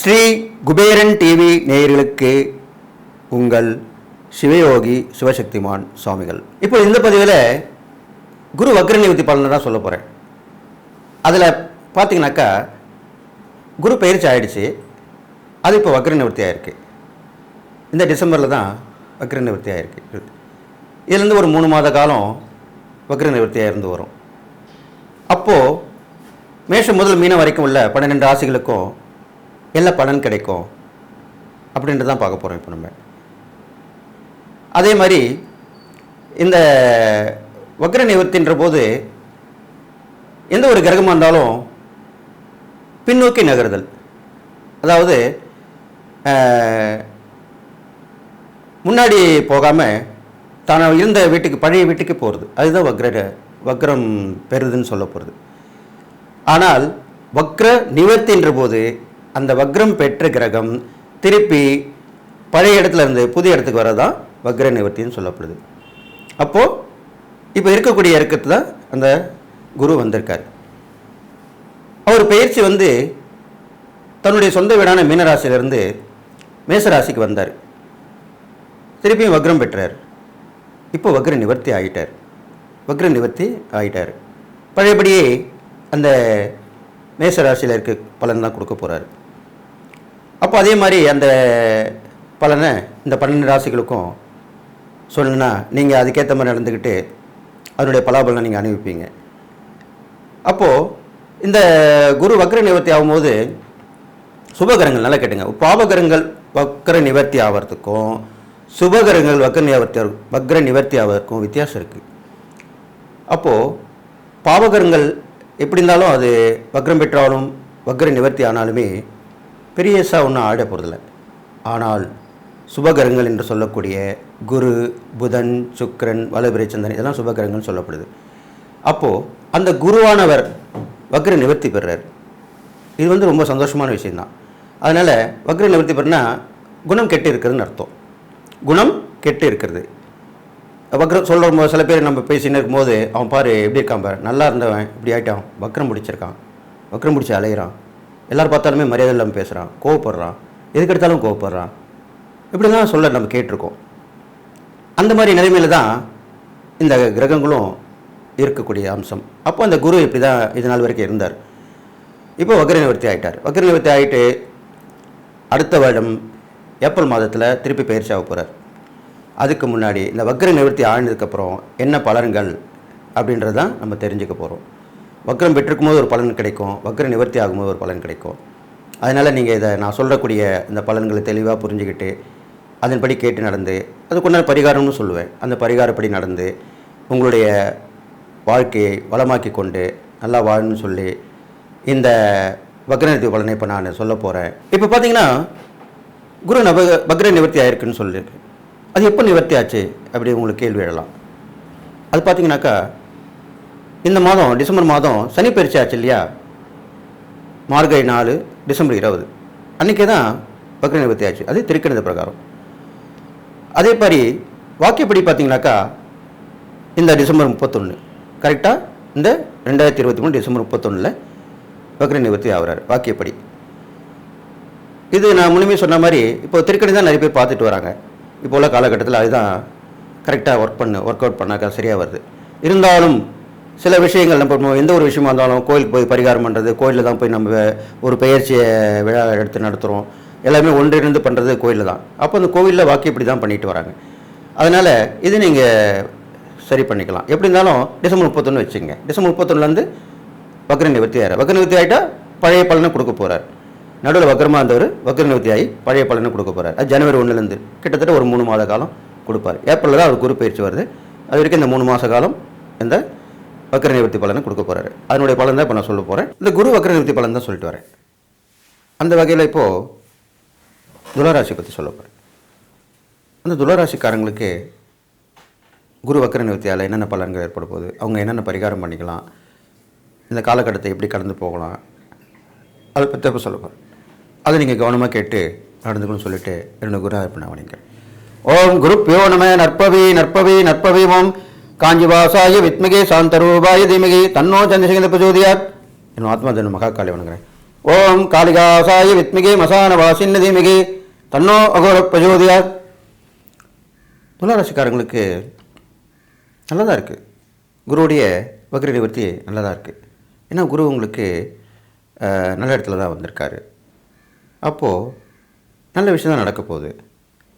Sri Kuberan TV நேயர்களுக்கு உங்கள் சிவயோகி சிவசக்திமான் சுவாமிகள். இப்போ இந்த பதிவில் குரு வக்ர நிவர்த்தி பலனை தான் சொல்ல போகிறேன் அதில் பார்த்தீங்கன்னாக்கா குரு பயிற்சி ஆகிடுச்சு அது இப்போ வக்ர நிவர்த்தி ஆயிருக்கு. இந்த டிசம்பரில் தான் வக்ர நிவர்த்தி ஆயிருக்கு இதுலேருந்து ஒரு மூணு மாத காலம் வக்ர நிவர்த்தியாக இருந்து வரும். அப்போது மேஷம் முதல் மீனம் வரைக்கும் உள்ள பன்னிரெண்டு ராசிகளுக்கும் என்ன பலன் கிடைக்கும். அப்படின்ட்டு தான் பார்க்க போகிறோம் இப்போ நம்ம. அதே மாதிரி இந்த வக்ர நிவர்த்தின்ற போது எந்த ஒரு கிரகமாக இருந்தாலும் பின்னோக்கி நகருதல். அதாவது முன்னாடி போகாமல் தான் இருந்த வீட்டுக்கு பழைய வீட்டுக்கு போகிறது அதுதான் வக்ர வக்ரம் பெறுதுன்னு சொல்ல போகிறது ஆனால் வக்ர நிவர்த்தின்ற போது அந்த வக்ரம் பெற்ற கிரகம் திருப்பி பழைய இடத்துல இருந்து புதிய இடத்துக்கு வரதான் வக்ர நிவர்த்தின்னு சொல்லப்படுது. அப்போது இப்போ இருக்கக்கூடிய இருக்கிறது தான் அந்த குரு வந்திருக்கார். அவர் பயிற்சி வந்து தன்னுடைய சொந்த வீடான மீனராசியிலிருந்து மேசராசிக்கு வந்தார். திருப்பியும் வக்ரம் பெற்றார். இப்போ வக்ர நிவர்த்தி ஆகிட்டார் வக்ர நிவர்த்தி ஆகிட்டார் பழையபடியே அந்த மேசராசியில் இருக்க பலன் தான் கொடுக்க போகிறாரு அப்போ அதே மாதிரி அந்த பலனை இந்த பன்னெண்டு ராசிகளுக்கும் சொல்லணுன்னா நீங்கள் அதுக்கேற்ற மாதிரி நடந்துக்கிட்டு அதனுடைய பலாபலனை நீங்கள் அனுபவிப்பீங்க. அப்போது இந்த குரு வக்ர நிவர்த்தி ஆகும்போது சுபகரங்கள் நல்லா கேட்டுங்க. பாபகரங்கள் வக்ர நிவர்த்தி ஆகிறதுக்கும் சுபகரங்கள் வக்ர நிவர்த்தி வக்ர நிவர்த்தி ஆவதற்கும் வித்தியாசம் இருக்குது அப்போது பாவகரங்கள் எப்படி இருந்தாலும் அது வக்ரம் பெற்றாலும் வக்ர நிவர்த்தி ஆனாலுமே பெரியசாக ஒன்றும் ஆட போகிறதில்ல ஆனால் சுபகரங்கள் என்று சொல்லக்கூடிய குரு புதன் சுக்கரன் வலபிரை சந்திரன் இதெல்லாம் சுபகரங்கள்னு சொல்லப்படுது. அப்போது அந்த குருவானவர் வக்ர நிவர்த்தி பெறுறார் இது வந்து ரொம்ப சந்தோஷமான விஷயந்தான் அதனால் வக்ர நிவர்த்தி பெறுனா குணம் கெட்டு இருக்கிறதுன்னு அர்த்தம். குணம் கெட்டு இருக்கிறது. வக்ரம் சொல்கிற சில பேர் நம்ம பேசின்னு இருக்கும்போது அவன் பாரு எப்படி இருக்கான் பாரு. நல்லா இருந்தவன் இப்படி ஆகிட்டான் வக்ரம் பிடிச்சிருக்கான். வக்ரம் பிடிச்சி அலையிறான். எல்லோரும் பார்த்தாலுமே மரியாதை இல்லாமல் பேசுகிறான் கோவப்படுறான். எதுக்கு எடுத்தாலும் கோவப்படுறான். இப்படி தான் சொல்ல நம்ம கேட்டிருக்கோம். அந்த மாதிரி நிலைமையில தான் இந்த கிரகங்களும் இருக்கக்கூடிய அம்சம். அப்போ அந்த குரு இப்படி தான் இது நாள் வரைக்கும் இருந்தார். இப்போ வக்ர நிவர்த்தி ஆகிட்டார் வக்ர நிவர்த்தி ஆகிட்டு அடுத்த வருடம் ஏப்ரல் மாதத்தில் திருப்பி பயிற்சி ஆக போகிறார் அதுக்கு முன்னாடி இந்த வக்ர நிவர்த்தி ஆழ்ந்ததுக்கப்புறம் என்ன பலன்கள் அப்படின்றது தான் நம்ம தெரிஞ்சுக்க போகிறோம் வக்ரம் பெற்றிருக்கும் போது ஒரு பலன் கிடைக்கும். வக்ர நிவர்த்தி ஆகும்போது ஒரு பலன் கிடைக்கும். அதனால் நீங்கள் இதை நான் சொல்லக்கூடிய இந்த பலன்களை தெளிவாக புரிஞ்சுக்கிட்டு அதன்படி கேட்டு நடந்து அதுக்குண்டான பரிகாரம்னு சொல்லுவேன். அந்த பரிகாரப்படி நடந்து உங்களுடைய வாழ்க்கையை வளமாக்கி கொண்டு நல்லா வாழணும்னு சொல்லி இந்த வக்ரநிவர்த்தி பலனை இப்போ நான் சொல்ல போகிறேன் இப்போ பார்த்தீங்கன்னா குரு நப பக்ர நிவர்த்தி ஆயிருக்குன்னு சொல்லியிருக்கு அது எப்போ நிவர்த்தி ஆச்சு? அப்படி உங்களுக்கு கேள்வி எழலாம். அது பார்த்தீங்கன்னாக்கா இந்த மாதம் டிசம்பர் மாதம் சனி பயிற்சி ஆச்சு இல்லையா? மார்கழி நாலு டிசம்பர் இருபது. அன்றைக்கே தான் பக்ர நிவர்த்தி ஆச்சு. அது திருக்கணித பிரகாரம். அதே மாதிரி வாக்கியப்படி பார்த்தீங்கன்னாக்கா இந்த டிசம்பர் முப்பத்தொன்று கரெக்டாக இந்த ரெண்டாயிரத்தி இருபத்தி மூணு டிசம்பர் முப்பத்தொன்னில் வக்ர நிவர்த்தி ஆகிறார் வாக்கியப்படி. இது நான் முழுமையாக சொன்ன மாதிரி இப்போ திருக்கணி தான் நிறைய பேர் பார்த்துட்டு வராங்க. இப்போ உள்ள காலகட்டத்தில் அதுதான் கரெக்டாக ஒர்க் பண்ணு ஒர்க் அவுட் பண்ணாக்கா சரியாக வருது. இருந்தாலும் சில விஷயங்கள் நம்ம எந்த ஒரு விஷயமா இருந்தாலும் கோயிலுக்கு போய் பரிகாரம் பண்ணுறது கோயிலில் தான் போய் நம்ம ஒரு பெயர்ச்சியை விழா எடுத்து நடத்துகிறோம் எல்லாமே ஒன்றிணைந்து பண்ணுறது கோயிலில் தான். அப்போ அந்த கோவிலில் வாக்கி இப்படி தான் பண்ணிட்டு வராங்க. அதனால் இது நீங்கள் சரி பண்ணிக்கலாம். எப்படி இருந்தாலும் டிசம்பர் முப்பத்தொன்று வச்சுங்க டிசம்பர் முப்பத்தொன்னுலேருந்து வக்ர நிவர்த்தி ஆகிறார் வக்ர நிவர்த்தி ஆகிட்டால் பழைய பலனை கொடுக்க போகிறார் நடுவில் வக்கரமாக இருந்தவர் வக்ர நிவர்த்தி ஆகி பழைய பலனை கொடுக்க போகிறார் அது ஜனவரி ஒன்றுலேருந்து கிட்டத்தட்ட ஒரு மூணு மாத காலம் கொடுப்பார். ஏப்ரலில் தான் அவர் குரு பயிற்சி வருது. அது வரைக்கும் இந்த மூணு மாத காலம் இந்த வக்கர நிவர்த்தி பலனை கொடுக்க போகிறாரு அதனுடைய பலன் தான் இப்போ நான் சொல்ல போகிறேன் இந்த குரு வக்கர நிவர்த்தி பலன் தான் சொல்லிட்டு வரேன். அந்த வகையில் இப்போது துளராசி பற்றி சொல்ல போகிறேன் அந்த துளராசிக்காரங்களுக்கு குரு வக்கர நிவர்த்தியால் என்னென்ன பலன்கள் ஏற்பட போகுது? அவங்க என்னென்ன பரிகாரம் பண்ணிக்கலாம்? இந்த காலகட்டத்தை எப்படி கடந்து போகலாம்? அதை பற்றி இப்போ சொல்ல போகிறேன் அதை நீங்கள் கவனமாக கேட்டு நடந்துக்கணும்னு சொல்லிட்டு என்னோட குரு பண்ண வணிங்க ஓம் குரு பியோ நம நற்பவி நற்பவி நற்பவி ஓம் காஞ்சிவாசாய வித்மகே சாந்தரூபாய தீமகி. தன்னோ சந்திரசேகர பிரஜோதியார் என் ஆத்மா தன் மகாகாளி வணங்குறேன். ஓம் காளிகாசாய வித்மகே மசான வாசின்ன தீமகி. தன்னோ அகோர பிரஜோதியார் துளாராசிக்காரங்களுக்கு நல்லதாக இருக்குது குருவுடைய வக்ர நிவர்த்தி நல்லதாக இருக்குது ஏன்னா குரு உங்களுக்கு நல்ல இடத்துல தான் வந்திருக்காரு. அப்போது நல்ல விஷயம் தான் நடக்க போகுது.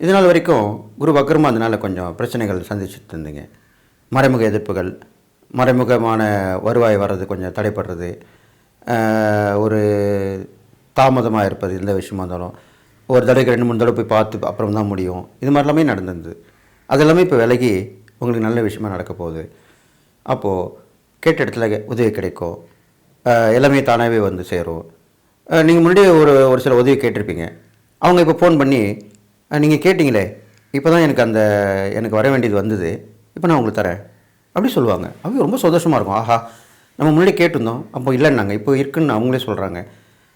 இதனால் வரைக்கும் குரு வக்ரமாக அதனால் கொஞ்சம் பிரச்சனைகள் சந்திச்சுட்டு இருந்தீங்க. மறைமுக எதிர்ப்புகள் மறைமுகமான வருவாய் வர்றது கொஞ்சம் தடைப்படுறது ஒரு தாமதமாக இருப்பது எந்த விஷயமா இருந்தாலும் ஒரு தடவைக்கு ரெண்டு மூணு தடவை போய் பார்த்து அப்புறம் தான் முடியும். இது மாதிரிலாமே நடந்திருந்தது. அது எல்லாமே இப்போ விலகி உங்களுக்கு நல்ல விஷயமா நடக்க போகுது. அப்போது கேட்ட இடத்துல உதவி கிடைக்கும். எல்லாமே தானாகவே வந்து சேரும். நீங்கள் முன்னாடியே ஒரு ஒரு சில உதவி கேட்டிருப்பீங்க. அவங்க இப்போ ஃபோன் பண்ணி நீங்கள் கேட்டிங்களே இப்போ தான் எனக்கு அந்த எனக்கு வர வேண்டியது வந்தது இப்போ நான் உங்களுக்கு தரேன். அப்படி சொல்லுவாங்க. அவங்க ரொம்ப சந்தோஷமாக இருக்கும். ஆஹா நம்ம முன்னாடி கேட்டிருந்தோம். அப்போ இல்லைன்னாங்க. இப்போ இருக்குன்னு அவங்களே சொல்கிறாங்க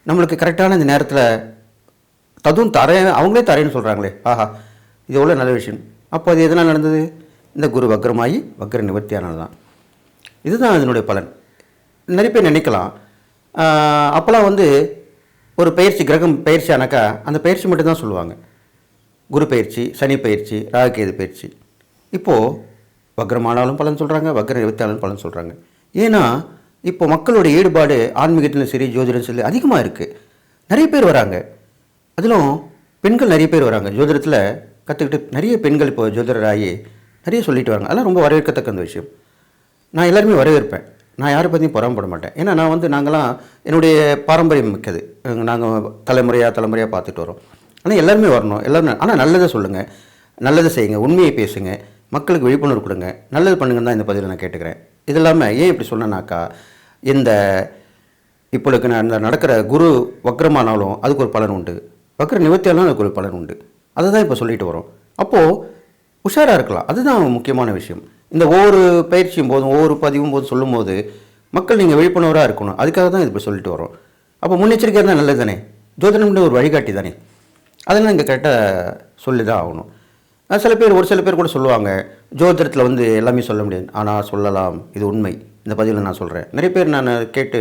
நம்மளுக்கு கரெக்டான இந்த நேரத்தில் அதுவும் தரேன் அவங்களே தரேன்னு சொல்கிறாங்களே ஆஹா இது எவ்வளோ நல்ல விஷயம். அப்போ அது எதனால் நடந்தது? இந்த குரு வக்ரமாகி வக்ர நிவர்த்தியானது தான் இதுதான் அதனுடைய பலன். நிறைய பேர் நினைக்கலாம். அப்போல்லாம் வந்து ஒரு பயிற்சி கிரகம் பயிற்சி ஆனாக்கா அந்த பயிற்சி மட்டும்தான் சொல்லுவாங்க. குரு பயிற்சி சனி பயிற்சி ராகுகேது பயிற்சி. இப்போது வக்ரமானாலும் பலன் சொல்கிறாங்க வக்ர நிவர்த்தியானாலும் பலன் சொல்கிறாங்க ஏன்னா இப்போ மக்களோட ஈடுபாடு ஆன்மீகத்திலும் சரி ஜோதிடம் சரி அதிகமாக இருக்குது நிறைய பேர் வராங்க. அதிலும் பெண்கள் நிறைய பேர் வராங்க. ஜோதிடத்தில் கற்றுக்கிட்டு நிறைய பெண்கள் இப்போ ஜோதிடராகி நிறைய சொல்லிட்டு வராங்க. அதெல்லாம் ரொம்ப வரவேற்கத்தக்க அந்த விஷயம். நான் எல்லாருமே வரவேற்பேன். நான் யாரை பற்றியும் பொறாமப்பட மாட்டேன். ஏன்னா நான் வந்து நாங்களாம் என்னுடைய பாரம்பரியம் மிக்கது. நாங்கள் தலைமுறையாக தலைமுறையாக பார்த்துட்டு வரோம். ஆனால் எல்லாருமே வரணும். எல்லோரும் ஆனால் நல்லதை சொல்லுங்கள் நல்லதை செய்யுங்க. உண்மையை பேசுங்க. மக்களுக்கு விழிப்புணர்வு கொடுங்க. நல்லது பண்ணுங்கன்னு தான் இந்த பதிவில் நான் கேட்டுக்கிறேன். இது இல்லாமல் ஏன் இப்படி சொன்னேனாக்கா இந்த இப்பொழுது நான் இந்த நடக்கிற குரு வக்ரமானாலும் அதுக்கு ஒரு பலன் உண்டு. வக்ர நிவர்த்தியாலும் அதுக்கு ஒரு பலன் உண்டு. அதை தான் இப்போ சொல்லிட்டு வரோம். அப்போது உஷாராக இருக்கலாம். அதுதான் முக்கியமான விஷயம். இந்த ஒவ்வொரு பயிற்சியும் போதும் ஒவ்வொரு பதிவும் போதும் சொல்லும்போது மக்கள் நீங்கள் விழிப்புணர்வாக இருக்கணும். அதுக்காக தான் இது இப்போ சொல்லிட்டு வரோம். அப்போ முன்னெச்சரிக்கை இருந்தால் நல்லது தானே ஜோதிடம்ன்ற ஒரு வழிகாட்டி தானே? அதெல்லாம் இங்கே கரெக்டாக சொல்லி தான் ஆகணும். சில பேர் ஒரு சில பேர் கூட சொல்லுவாங்க ஜோதிடத்தில் வந்து எல்லாமே சொல்ல முடியாது. ஆனால் சொல்லலாம் இது உண்மை. இந்த பதிவில் நான் சொல்கிறேன் நிறைய பேர் நான் கேட்டு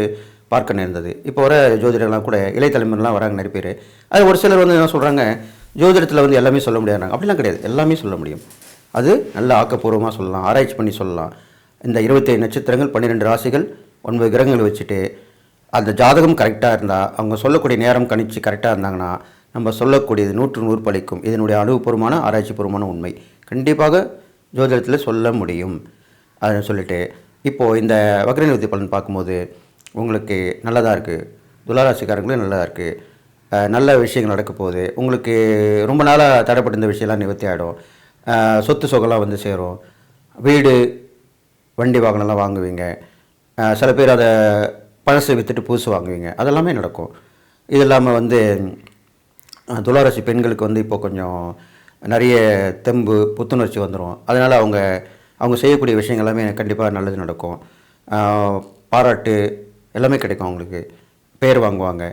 பார்க்க நேர்ந்தது. இப்போ வர ஜோதிடர்லாம் கூட இளைய தலைமுறைலாம் வராங்க நிறைய பேர். அது ஒரு சிலர் வந்து என்ன சொல்கிறாங்க ஜோதிடத்தில் வந்து எல்லாமே சொல்ல முடியாதுனாங்க. அப்படிலாம் கிடையாது. எல்லாமே சொல்ல முடியும். அது நல்ல ஆக்கப்பூர்வமாக சொல்லலாம் ஆராய்ச்சி பண்ணி சொல்லலாம். இந்த இருபத்தேழு நட்சத்திரங்கள் பன்னிரெண்டு ராசிகள் ஒன்பது கிரகங்கள் வச்சுட்டு அந்த ஜாதகம் கரெக்டாக இருந்தால் அவங்க சொல்லக்கூடிய நேரம் கணிச்சு கரெக்டாக இருந்தாங்கன்னா நம்ம சொல்லக்கூடியது நூற்று நூறு பழிக்கும். இதனுடைய அனுபவபூர்வமான ஆராய்ச்சிபூர்வமான உண்மை. கண்டிப்பாக ஜோதிடத்தில் சொல்ல முடியும். அதை சொல்லிட்டு இப்போது இந்த வக்ரநிவர்த்தி பலன் பார்க்கும்போது உங்களுக்கு நல்லதாக இருக்குது துளாராசிக்காரங்களும் நல்லதாக இருக்குது நல்ல விஷயங்கள் நடக்க போகுது. உங்களுக்கு ரொம்ப நாளாக தடைப்பட்டிருந்த இந்த விஷயம்லாம் நிவர்த்தி ஆகிடும் சொத்து சொகெல்லாம் வந்து சேரும். வீடு வண்டி வாகனம்லாம் வாங்குவீங்க. சில பேர் அதை பழசு விற்றுட்டு புதுசு வாங்குவீங்க. அதெல்லாமே நடக்கும். இது இல்லாமல் வந்து துளாராசி பெண்களுக்கு வந்து இப்போ கொஞ்சம் நிறைய தெம்பு புத்துணர்ச்சி வந்துடும் அதனால் அவங்க அவங்க செய்யக்கூடிய விஷயங்கள் எல்லாமே கண்டிப்பாக நல்லது நடக்கும். பாராட்டு எல்லாமே கிடைக்கும் அவங்களுக்கு. பேர் வாங்குவாங்க.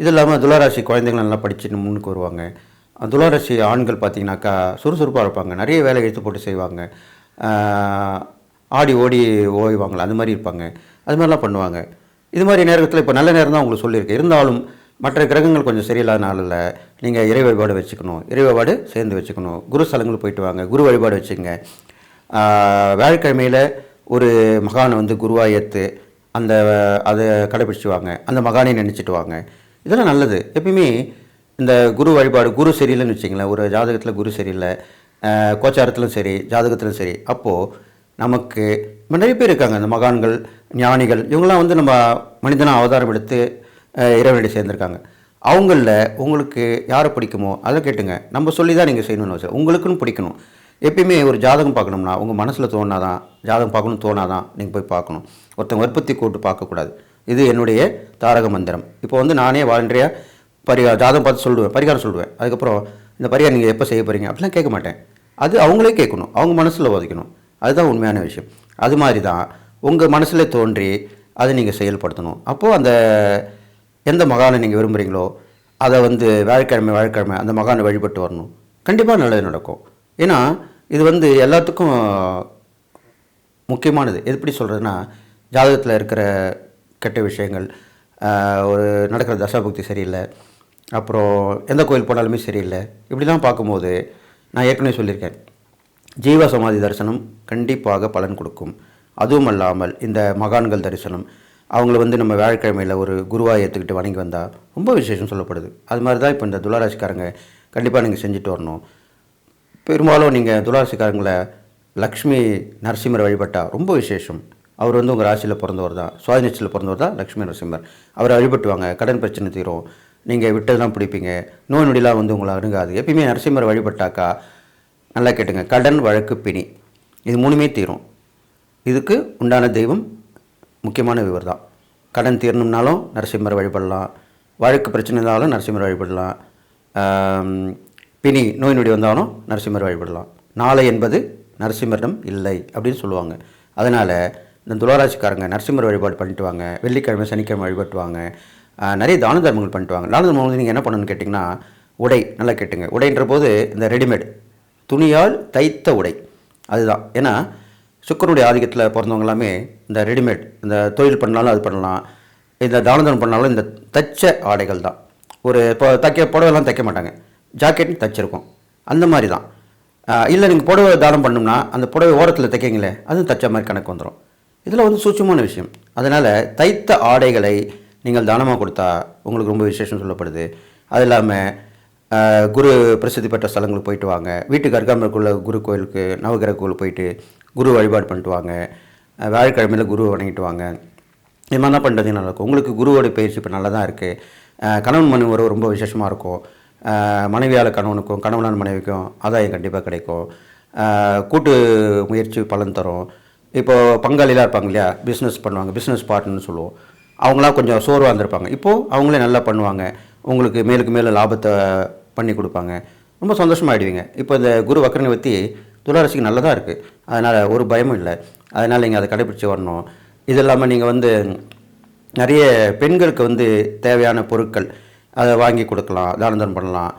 இது இல்லாமல் துளாராசி குழந்தைகள் நல்லா படிச்சுட்டு முன்னுக்கு வருவாங்க. துளாராசி ஆண்கள் பார்த்தீங்கன்னாக்கா சுறுசுறுப்பாக இருப்பாங்க. நிறைய வேலை எடுத்து போட்டு செய்வாங்க. ஆடி ஓடி ஓய்வாங்களா அது மாதிரி இருப்பாங்க. அது மாதிரிலாம் பண்ணுவாங்க. இது மாதிரி நேரத்தில் இப்போ நல்ல நேரம் தான் உங்களுக்கு சொல்லியிருக்கேன் இருந்தாலும் மற்ற கிரகங்கள் கொஞ்சம் சரியில்லாத நாளில் நீங்கள் இறை வழிபாடு வச்சுக்கணும். இறை வழிபாடு சேர்ந்து வச்சுக்கணும். குரு ஸ்தலங்களுக்கு போயிட்டு வாங்க. குரு வழிபாடு வச்சுங்க. வேலைக்கிழமையில் ஒரு மகானை வந்து குருவாக ஏற்று அந்த அதை கடைபிடிச்சு வாங்க அந்த மகானை நினச்சிட்டு வாங்க. இதெல்லாம் நல்லது. எப்பயுமே இந்த குரு வழிபாடு குரு சரியில்லைன்னு வச்சிங்களேன் ஒரு ஜாதகத்தில் குரு சரியில்லை கோச்சாரத்திலும் சரி ஜாதகத்திலும் சரி. அப்போது நமக்கு நிறைய பேர் இருக்காங்க. இந்த மகான்கள் ஞானிகள் இவங்கெல்லாம் வந்து நம்ம மனிதனாக அவதாரம் எடுத்து இறைவனடி சேர்ந்துருக்காங்க. அவங்களில் உங்களுக்கு யாரை பிடிக்குமோ அதை கேட்டுங்க. நம்ம சொல்லி தான் நீங்கள் செய்யணும்னு வச்சு உங்களுக்குன்னு பிடிக்கணும். எப்பயுமே ஒரு ஜாதகம் பார்க்கணும்னா உங்கள் மனசில் தோணாதான் ஜாதகம் பார்க்கணும் தோணாதான் நீங்கள் போய் பார்க்கணும். ஒருத்தங்க உற்பத்தி கூட்டு பார்க்கக்கூடாது. இது என்னுடைய தாரக மந்திரம். இப்போ வந்து நானே வாலண்டரியாக பரிகா ஜாதகம் பார்த்து சொல்லுவேன் பரிகாரம் சொல்லுவேன். அதுக்கப்புறம் இந்த பரிகாரம் நீங்கள் எப்போ செய்ய போகிறீங்க அப்படிலாம் கேட்க மாட்டேன். அது அவங்களே கேட்கணும். அவங்க மனசில் ஒதைக்கணும் அதுதான் உண்மையான விஷயம். அது மாதிரி தான் உங்கள் மனசில் தோன்றி அதை நீங்கள் செயல்படுத்தணும். அப்போது அந்த எந்த மகானை நீங்கள் விரும்புகிறீங்களோ அதை வந்து வியாழக்கிழமை வியாழக்கிழமை அந்த மகானை வழிபட்டு வரணும். கண்டிப்பாக நல்லது நடக்கும். ஏன்னா இது வந்து எல்லாத்துக்கும் முக்கியமானது. எப்படி சொல்கிறதுனா ஜாதகத்தில் இருக்கிற கெட்ட விஷயங்கள் ஒரு நடக்கிற தசாபக்தி சரியில்லை அப்புறம் எந்த கோயில் போனாலுமே சரியில்லை. இப்படிலாம் பார்க்கும்போது நான் ஏற்கனவே சொல்லியிருக்கேன். ஜீவ சமாதி தரிசனம் கண்டிப்பாக பலன் கொடுக்கும். அதுவும் அல்லாமல் இந்த மகான்கள் தரிசனம் அவங்கள வந்து நம்ம வியாழக்கிழமையில் ஒரு குருவாக ஏற்றுக்கிட்டு வணங்கி வந்தால் ரொம்ப விசேஷம் சொல்லப்படுது. அது மாதிரி தான் இப்போ இந்த துளாராசிக்காரங்க கண்டிப்பாக நீங்கள் செஞ்சுட்டு வரணும். பெரும்பாலும் நீங்கள் துளாராசிக்காரங்களை லக்ஷ்மி நரசிம்மர் வழிபட்டால் ரொம்ப விசேஷம். அவர் வந்து உங்கள் ராசியில் பிறந்தவர் தான். சுவாதினத்தில் பிறந்தவர் தான் லக்ஷ்மி நரசிம்மர். அவரை வழிபட்டுவாங்க. கடன் பிரச்சனை தீரும். நீங்கள் விட்டதெல்லாம் பிடிப்பீங்க. நோய் நொடிலாம் வந்து உங்களை அணுகாது. எப்பயுமே நரசிம்மர் வழிபட்டாக்கா நல்லா கேட்டுங்க. கடன் வழக்கு பிணி. இது மூணுமே தீரும். இதுக்கு உண்டான தெய்வம் முக்கியமான விவர் தான் கடன் தீரணும்னாலும் நரசிம்மர் வழிபடலாம். வழக்கு பிரச்சனை இருந்தாலும் நரசிம்மர் வழிபடலாம். பிணி நோய் நொடி வந்தாலும் நரசிம்மர் வழிபடலாம். நாளை என்பது நரசிம்மரிடம் இல்லை அப்படின்னு சொல்லுவாங்க. அதனால் இந்த துளாராசிக்காரங்க நரசிம்மர் வழிபாடு பண்ணிட்டு வாங்க. வெள்ளிக்கிழமை சனிக்கிழமை வழிபட்டுவாங்க நிறைய தான தர்மங்கள் பண்ணிட்டு வாங்க தான தர்மம் வந்து நீங்கள் என்ன பண்ணணும்னு கேட்டிங்கன்னா உடை நல்லா கேட்டுங்க. உடைன்ற போது இந்த ரெடிமேட் துணியால் தைத்த உடை. அதுதான். ஏன்னா சுக்கரனுடைய ஆதிக்கத்தில் பிறந்தவங்க எல்லாமே இந்த ரெடிமேட் இந்த தொழில் பண்ணாலும் அது பண்ணலாம். இந்த தானதனம் பண்ணாலும் இந்த தச்ச ஆடைகள் தான். ஒரு இப்போ தைக்க புடவைலாம் தைக்க மாட்டாங்க. ஜாக்கெட் தைச்சிருக்கோம். அந்த மாதிரி தான். இல்லை நீங்கள் புடவை தானம் பண்ணோம்னா அந்த புடவை ஓரத்தில் தைக்கிங்களே அதுவும் தைச்ச மாதிரி கணக்கு வந்துடும் இதில் வந்து சூட்சமான விஷயம். அதனால் தைத்த ஆடைகளை நீங்கள் தானமாக கொடுத்தா உங்களுக்கு ரொம்ப விசேஷம் சொல்லப்படுது. அது இல்லாமல் குரு பிரசித்தி பெற்ற ஸ்தலங்களுக்கு போயிட்டு வாங்க. வீட்டுக்கு அருகாமைக்குள்ள குரு கோயிலுக்கு நவகிரக கோயில் போயிட்டு குரு வழிபாடு பண்ணிட்டு வாங்க. ஆஹ் வியாழக்கிழமையில் குருவை வணங்கிட்டு வாங்க. இது மாதிரி தான் பண்ணுறது நல்லாயிருக்கும் உங்களுக்கு குருவோட பயிற்சி இப்போ நல்லா தான் இருக்குது கணவன் மனைவி உறவு ரொம்ப விசேஷமாக இருக்கும். மனைவியால் கணவனுக்கும் கணவனான மனைவிக்கும் ஆதாயம் கண்டிப்பாக கிடைக்கும். கூட்டு முயற்சி பலன் தரும். இப்போது பங்காளிலாம் இருப்பாங்க இல்லையா? பிஸ்னஸ் பண்ணுவாங்க. பிஸ்னஸ் பார்ட்னர்னு சொல்லுவோம். அவங்களாம் கொஞ்சம் சோர்வாக இருந்திருப்பாங்க. இப்போது அவங்களே நல்லா பண்ணுவாங்க. உங்களுக்கு மேலுக்கு மேலே லாபத்தை பண்ணி கொடுப்பாங்க. ரொம்ப சந்தோஷமாகிடுவீங்க இப்போ இந்த குரு வக்கரனை பற்றி துளாராசிக்கு நல்லதாக இருக்குது அதனால் ஒரு பயமும் இல்லை. அதனால் நீங்கள் அதை கடைபிடிச்சு வரணும். இது இல்லாமல் நீங்கள் வந்து நிறைய பெண்களுக்கு வந்து தேவையான பொருட்கள் அதை வாங்கி கொடுக்கலாம் தான பண்ணலாம்.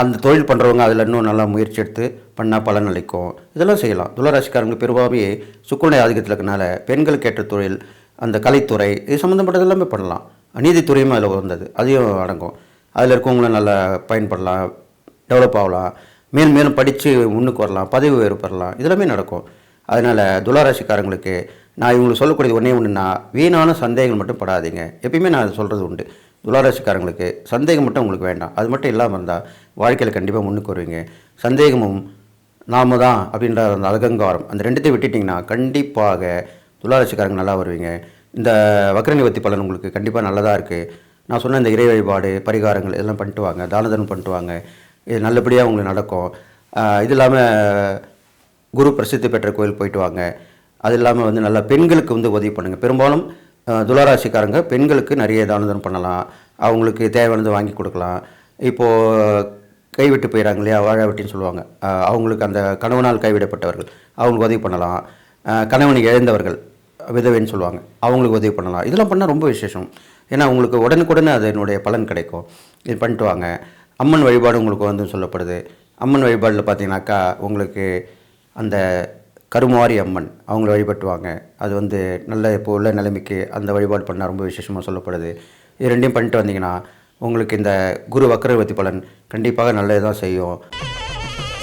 அந்த தொழில் பண்ணுறவங்க அதில் இன்னும் நல்லா முயற்சி எடுத்து பண்ணால் பலன் அளிக்கும். இதெல்லாம் செய்யலாம். துளராசிக்காரங்க பெருவாகவே சுக்குனை ஆதிக்கத்தில் இருக்கனால பெண்களுக்கு ஏற்ற தொழில் அந்த கலைத்துறை இது சம்மந்தப்பட்டது எல்லாமே பண்ணலாம். நீதித்துறையும் அதில் வந்தது அதையும் அடங்கும். அதில் இருக்கவங்களும் நல்லா பயன்படலாம் டெவலப் ஆகலாம். மேலும் மேலும் படித்து முன்னுக்கு வரலாம் பதவி உயர்வு பெறலாம். இதெல்லாமே நடக்கும். அதனால் துளாராசிக்காரங்களுக்கு நான் இவங்களுக்கு சொல்லக்கூடியது ஒன்றே ஒன்றுனா வீணான சந்தேகங்கள் மட்டும் படாதீங்க. எப்பயுமே நான் அதை சொல்கிறது உண்டு. துளாராசிக்காரங்களுக்கு சந்தேகம் மட்டும் உங்களுக்கு வேண்டாம். அது மட்டும் இல்லாமல் இருந்தால் வாழ்க்கையில் கண்டிப்பாக முன்னுக்கு வருவீங்க. சந்தேகமும் நாம தான் அப்படின்ற அந்த அகங்காரம் அந்த ரெண்டுத்தையும் விட்டுட்டிங்கன்னா கண்டிப்பாக துளாராசிக்காரங்க நல்லா வருவீங்க. இந்த வக்ர நிவர்த்தி பலன் உங்களுக்கு கண்டிப்பாக நல்லதாக இருக்குது நான் சொன்ன இந்த இறை வழிபாடு பரிகாரங்கள் இதெல்லாம் பண்ணிட்டு வாங்க தான தர்மம் பண்ணிட்டு வாங்க. இது நல்லபடியாக உங்களுக்கு நடக்கும். இது இல்லாமல் குரு பிரசித்தி பெற்ற கோயில் போயிட்டு வாங்க. அது இல்லாமல் வந்து நல்லா பெண்களுக்கு வந்து உதவி பண்ணுங்கள் பெரும்பாலும் துளாராசிக்காரங்க பெண்களுக்கு நிறைய தானதனம் பண்ணலாம். அவங்களுக்கு தேவையானது வாங்கி கொடுக்கலாம். இப்போது கைவிட்டு போயிடறாங்க இல்லையா வாழாவட்டின்னு சொல்லுவாங்க. அவங்களுக்கு அந்த கணவனால் கைவிடப்பட்டவர்கள் அவங்களுக்கு உதவி பண்ணலாம். கணவனை இழந்தவர்கள் விதவைன்னு சொல்லுவாங்க. அவங்களுக்கு உதவி பண்ணலாம். இதெல்லாம் பண்ணால் ரொம்ப விசேஷம். ஏன்னா உங்களுக்கு உடனுக்குடனே அதனுடைய பலன் கிடைக்கும். இது பண்ணிட்டு வாங்க. அம்மன் வழிபாடு உங்களுக்கு வந்து சொல்லப்படுது. அம்மன் வழிபாடில் பார்த்தீங்கன்னாக்கா உங்களுக்கு அந்த கருமாரி அம்மன் அவங்கள வழிபட்டுவாங்க. அது வந்து நல்ல இப்போ உள்ள நிலைமைக்கு அந்த வழிபாடு பண்ணால் ரொம்ப விசேஷமாக சொல்லப்படுது. இது ரெண்டையும் பண்ணிட்டு வந்தீங்கன்னா உங்களுக்கு இந்த குரு வக்கரவர்த்தி பலன் கண்டிப்பாக நல்லது தான் செய்யும்.